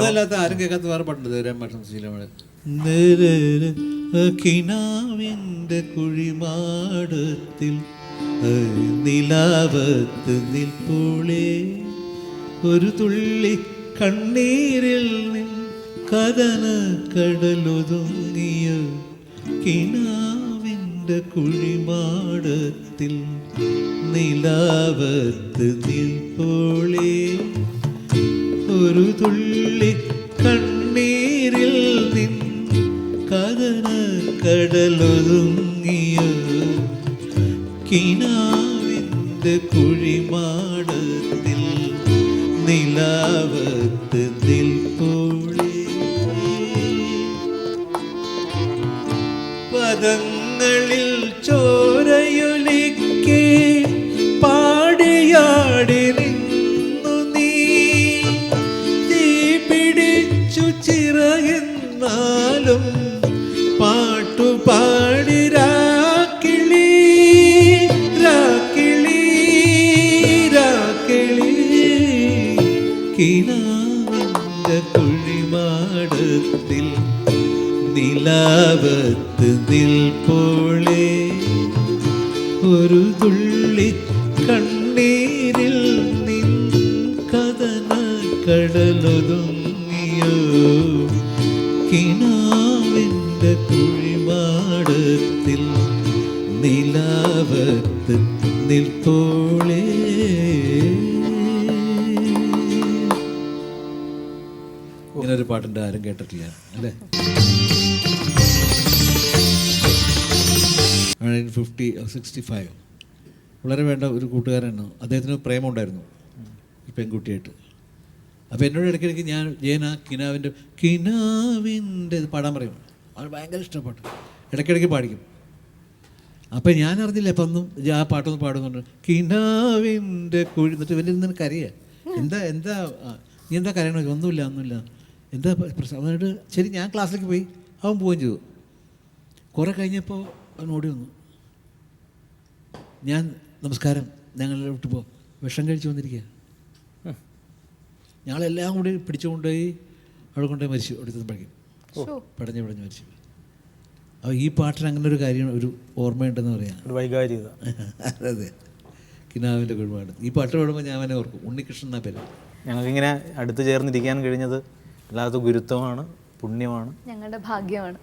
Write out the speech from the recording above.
ഒന്നല്ലാത്ത ആരും കേൾക്കാത്ത വേറെ പാട്ടുണ്ട്. ഭക്ഷണം ശീലമാണ് കിനാവിന്റെ കുഴിമാടത്തിൽ നിലാവത്ത് നിൽപ്പോളേ. ഒരു തുള്ളി കണ്ണീരിൽ നിൻ കഥന കടലൊതുങ്ങിയ കിനാവിന്റെ കുഴിമാടത്തിൽ നിലാവത്ത് നിൽപ്പോളേ. ഒരു തുള്ളി കണ്ണീരിൽ നിൻ കഥന കടലൊതുങ്ങിയ കിനാവിന്റെ കുഴിമാടത്തിൽ നിലാവത്ത് നിൽപ്പോളേ പദങ്ങളിൽ ചിറകെന്നാലും പാട്ടുപാടി രാക്കിളി ഒരു തുള്ളി കണ്ണീരിൽ നിൻ കടലൊതുങ്ങിയോ? കിനാവിന്റെ കുഴിമാടത്തിൽ നിലാവത്ത് നിൽപ്പോളേ. ഇങ്ങനെ ഒരു പാട്ടുണ്ട് ആരും കേട്ടിട്ടില്ല അല്ലേ? Fifty sixty five. വളരെ വേണ്ട ഒരു കൂട്ടുകാരനാണ്. അദ്ദേഹത്തിന് പ്രേമമുണ്ടായിരുന്നു ഈ പെൺകുട്ടിയായിട്ട്. അപ്പോൾ എന്നോട് ഇടയ്ക്കിടയ്ക്ക് ഞാൻ ജയന കിനാവിന്റെ കിനാവിന്റെ പാടാൻ പറയും. അവന് ഭയങ്കര ഇഷ്ടപ്പെട്ടു. ഇടയ്ക്കിടയ്ക്ക് പാടിക്കും. അപ്പം ഞാൻ അറിഞ്ഞില്ല അപ്പം ഒന്നും ആ പാട്ടൊന്നും പാടുന്നുണ്ട്. കിനാവിന്റെ കുഴി എന്നിട്ട് വലിയ നിനക്ക് അറിയാം എന്താ എന്താ നീ എന്താ കരയണോ ഒന്നുമില്ല ഒന്നുമില്ല. എന്താ പ്ര- പ്രശ്നം? എന്നിട്ട് ശരി ഞാൻ ക്ലാസ്സിലേക്ക് പോയി. അവൻ പോവുകയും ചെയ്തു. കുറേ കഴിഞ്ഞപ്പോൾ അവൻ ഓടി വന്നു. ഞാൻ നമസ്കാരം ഞങ്ങളുടെ വിട്ടു പോ. വിഷം കഴിച്ചു വന്നിരിക്കുക ഞങ്ങളെല്ലാം കൂടി പിടിച്ചുകൊണ്ടുപോയി അവിടെ കൊണ്ടുപോയി മരിച്ചു. അടുത്തപ്പോഴേക്കും പഠിക്കും. പടഞ്ഞ് പടഞ്ഞ് മരിച്ചു. ഈ പാട്ടിന് അങ്ങനെ ഒരു കാര്യം ഒരു ഓർമ്മയുണ്ടെന്ന് പറയാം. ഒരു വൈകാരികത അതെ. കിനാവിന്റെ കുഴിപാട്. ഈ പാട്ട് പാടുമ്പോൾ ഞാൻ അവനെ ഓർക്കും. ഉണ്ണികൃഷ്ണൻ എന്നാ പേര്? ഞങ്ങൾക്കിങ്ങനെ അടുത്ത് ചേർന്നിരിക്കാൻ കഴിഞ്ഞത് അല്ലാത്ത ഗുരുത്വമാണ് പുണ്യമാണ്. ഞങ്ങളുടെ ഭാഗ്യമാണ്.